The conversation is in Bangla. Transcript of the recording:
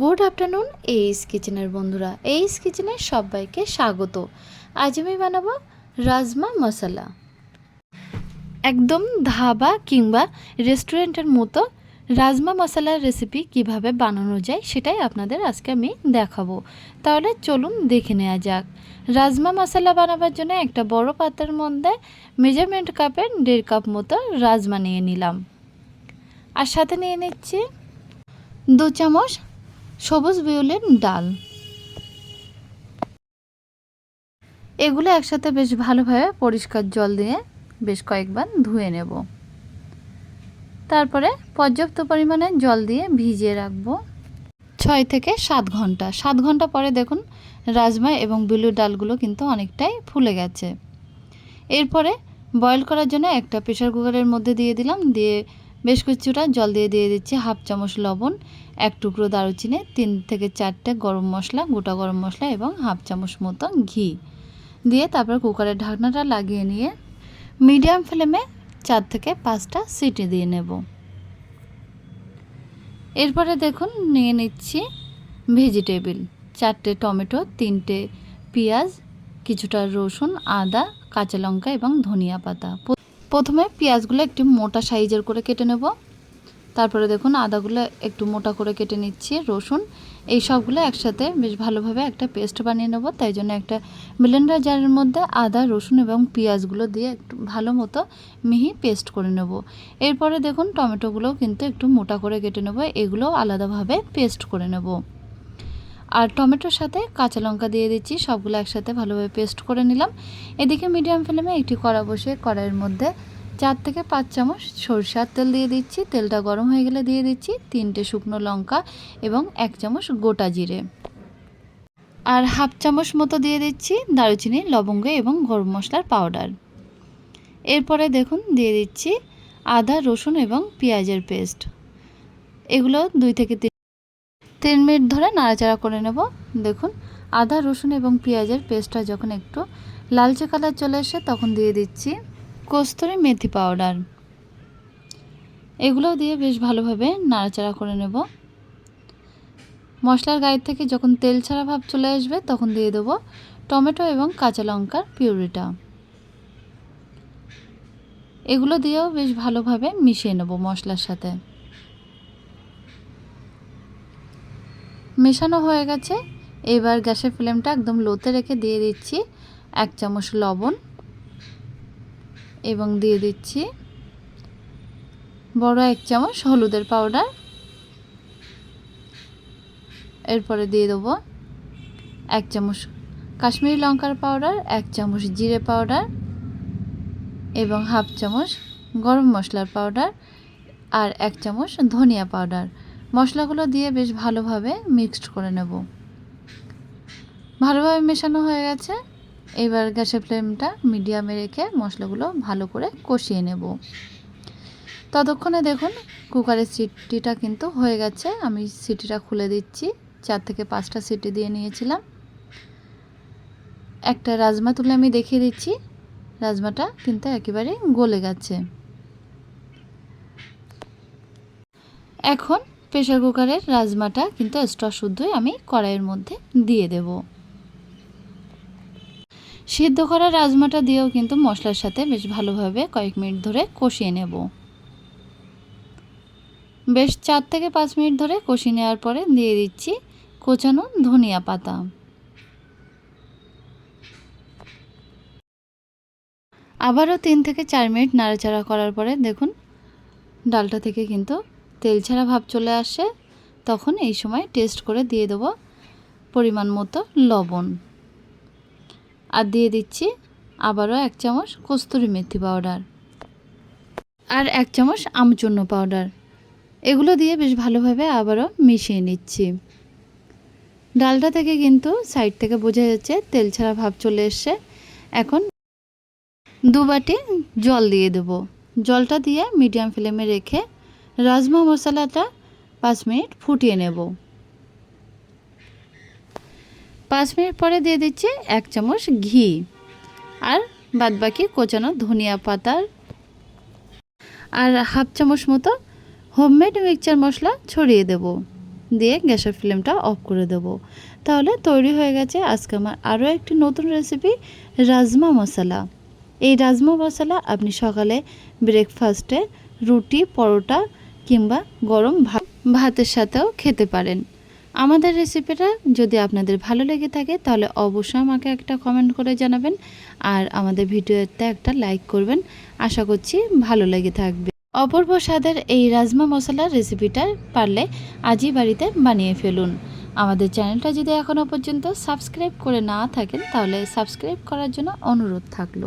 গুড আফটারনুন এইস কিচেনের বন্ধুরা। এইস কিচেনের সবাইকে স্বাগত। আজ আমি বানাবো রাজমা মশলা। একদম ধাবা কিংবা রেস্টুরেন্টের মতো রাজমা মশলার রেসিপি কীভাবে বানানো যায় সেটাই আপনাদের আজকে আমি দেখাবো। তাহলে চলুন দেখে নেওয়া যাক। রাজমা মশলা বানাবার জন্য একটা বড় পাত্রের মধ্যে মেজারমেন্ট কাপের দেড় কাপ মতো রাজমা নিয়ে নিলাম। আর সাথে নিয়ে নিচ্ছি দু চামচ সবুজ বিউলির ডাল। এগুলো একসাথে বেশ ভালোভাবে পরিষ্কার জল দিয়ে বেশ কয়েকবার ধুয়ে নেব। তারপরে পর্যাপ্ত পরিমাণে জল দিয়ে ভিজিয়ে রাখব। ছয় থেকে সাত ঘণ্টা। সাত ঘণ্টা পরে দেখুন রাজমা এবং বিলুর ডালগুলো কিন্তু অনেকটাই ফুলে গেছে। এরপরে বয়েল করার জন্য একটা প্রেশার কুকারের মধ্যে দিয়ে দিলাম। দিয়ে বেশ কিছুটা জল দিয়ে দিয়ে দিচ্ছি হাফ চামচ লবণ, এক টুকরো দারুচিনি, তিন থেকে চারটে গরম মশলা, গোটা গরম মশলা এবং হাফ চামচ মতো ঘি। দিয়ে তারপর কুকারের ঢাকনাটা লাগিয়ে নিয়ে মিডিয়াম ফ্লেমে চার থেকে পাঁচটা সিটি দিয়ে নেব। এরপরে দেখুন, নিয়ে নিচ্ছি ভেজিটেবিল। চারটে টমেটো, তিনটে পেঁয়াজ, কিছুটা রসুন, আদা, কাঁচা লঙ্কা এবং ধনিয়া পাতা। প্রথমে পেঁয়াজগুলো একটু মোটা সাইজের করে কেটে নেব। তারপরে দেখুন আদাগুলো একটু মোটা করে কেটে নিচ্ছি, রসুন। এই সবগুলো একসাথে বেশ ভালোভাবে একটা পেস্ট বানিয়ে নেব। তাই জন্য একটা ব্লেন্ডার জারের মধ্যে আদা, রসুন এবং পেঁয়াজগুলো দিয়ে একটু ভালো মতো মিহি পেস্ট করে নেব। এরপরে দেখুন টমেটোগুলোও কিন্তু একটু মোটা করে কেটে নেব। এগুলোও আলাদাভাবে পেস্ট করে নেব। আর টমেটোর সাথে কাঁচা লঙ্কা দিয়ে দিচ্ছি। সবগুলো একসাথে ভালোভাবে পেস্ট করে নিলাম। এদিকে মিডিয়াম ফ্লেমে একটি কড়া বসে কড়াইয়ের মধ্যে চার থেকে পাঁচ চামচ সরষার তেল দিয়ে দিচ্ছি। তেলটা গরম হয়ে গেলে দিয়ে দিচ্ছি তিনটে শুকনো লঙ্কা এবং এক চামচ গোটা জিরে। আর হাফ চামচ মতো দিয়ে দিচ্ছি দারুচিনি, লবঙ্গ এবং গরম মশলার পাউডার। এরপরে দেখুন দিয়ে দিচ্ছি আদা, রসুন এবং পেঁয়াজের পেস্ট। এগুলো দুই থেকে তিন মিনিট ধরে নাড়াচাড়া করে নেব। দেখুন, আদা, রসুন এবং পেঁয়াজের পেস্টটা যখন একটু লালচে কালার চলে এসে তখন দিয়ে দিচ্ছি কস্তুরি মেথি পাউডার এগুলো দিয়ে বেশ ভালোভাবে নাড়াচাড়া করে নেব। মশলার গায়ে থেকে যখন তেল ছাড়া ভাব চলে আসবে তখন দিয়ে দেবো টমেটো এবং কাঁচা লঙ্কার পিউরিটা। এগুলো দিয়েও বেশ ভালোভাবে মিশিয়ে নেব মশলার সাথে। মেশানো হয়ে গেছে। এবার গ্যাসের ফ্লেমটা একদম লোতে রেখে দিয়ে দিচ্ছি এক চামচ লবণ এবং দিয়ে দিচ্ছি বড় এক চামচ হলুদের পাউডার। এরপরে দিয়ে দেবো এক চামচ কাশ্মীরি লঙ্কার পাউডার, এক চামচ জিরে পাউডার এবং হাফ চামচ গরম মশলার পাউডার আর এক চামচ ধনিয়া পাউডার। মশলাগুলো দিয়ে বেশ ভালোভাবে মিক্সড করে নেব। ভালোভাবে মেশানো হয়ে গেছে। এবার গ্যাসের ফ্লেমটা মিডিয়ামে রেখে মশলাগুলো ভালো করে কষিয়ে নেব। ততক্ষণে দেখুন কুকারের সিটিটা কিন্তু হয়ে গেছে। আমি সিটিটা খুলে দিচ্ছি। চার থেকে পাঁচটা সিটি দিয়ে নিয়েছিলাম। একটা রাজমা তুলে আমি দেখিয়ে দিচ্ছি। রাজমাটা কিন্তু একেবারে গলে গেছে। এখন প্রেশার কুকারের রাজমাটা কিন্তু এক্সট্রা শুদ্ধই আমি কড়াইয়ের মধ্যে দিয়ে দেব। সিদ্ধ করা রাজমাটা দিয়েও কিন্তু মশলার সাথে বেশ ভালোভাবে কয়েক মিনিট ধরে কষিয়ে নেব। বেশ চার থেকে পাঁচ মিনিট ধরে কষিয়ে নেওয়ার পরে দিয়ে দিচ্ছি কোচানো ধনিয়া পাতা। আবারও তিন থেকে চার মিনিট নাড়াচাড়া করার পরে দেখুন, ডালটা থেকে কিন্তু তেল ছাড়া ভাব চলে আসে, তখন এই সময় টেস্ট করে দিয়ে দেবো পরিমাণ মতো লবণ। আর দিয়ে দিচ্ছি আবারও এক চামচ কস্তুরি মেথি পাউডার আর এক চামচ আমচূর্ণ পাউডার। এগুলো দিয়ে বেশ ভালোভাবে আবারও মিশিয়ে নিচ্ছি। ডালটা থেকে কিন্তু সাইড থেকে বোঝা যাচ্ছে তেল ছাড়া ভাব চলে এসছে। এখন দু বাটি জল দিয়ে দেবো। জলটা দিয়ে মিডিয়াম ফ্লেমে রেখে রাজমা মশলাটা পাঁচ মিনিট ফুটিয়ে নেব। পাঁচ মিনিট পরে দিয়ে দিচ্ছি এক চামচ ঘি আর বাদবাকি কোচানো ধনিয়া পাতার আর হাফ চামচ মতো হোমমেড মিক্সচার মশলা ছড়িয়ে দেব। দিয়ে গ্যাসের ফ্লেমটা অফ করে দেব। তাহলে তৈরি হয়ে গেছে আজকে আমার আরও একটি নতুন রেসিপি রাজমা মশলা। এই রাজমা মশলা আপনি সকালে ব্রেকফাস্টে রুটি, পরোটা কিংবা গরম ভাত ভাতের সাথেও খেতে পারেন। আমাদের রেসিপিটা যদি আপনাদের ভালো লেগে থাকে, তাহলে অবশ্যই আমাকে একটা কমেন্ট করে জানাবেন। আর আমাদের ভিডিওতে একটা লাইক করবেন। আশা করছি ভালো লেগে থাকবে। অপূর্ব স্বাদের এই রাজমা মশলার রেসিপিটা পারলে আজই বাড়িতে বানিয়ে ফেলুন। আমাদের চ্যানেলটা যদি এখনও পর্যন্ত সাবস্ক্রাইব করে না থাকেন, তাহলে সাবস্ক্রাইব করার জন্য অনুরোধ থাকল।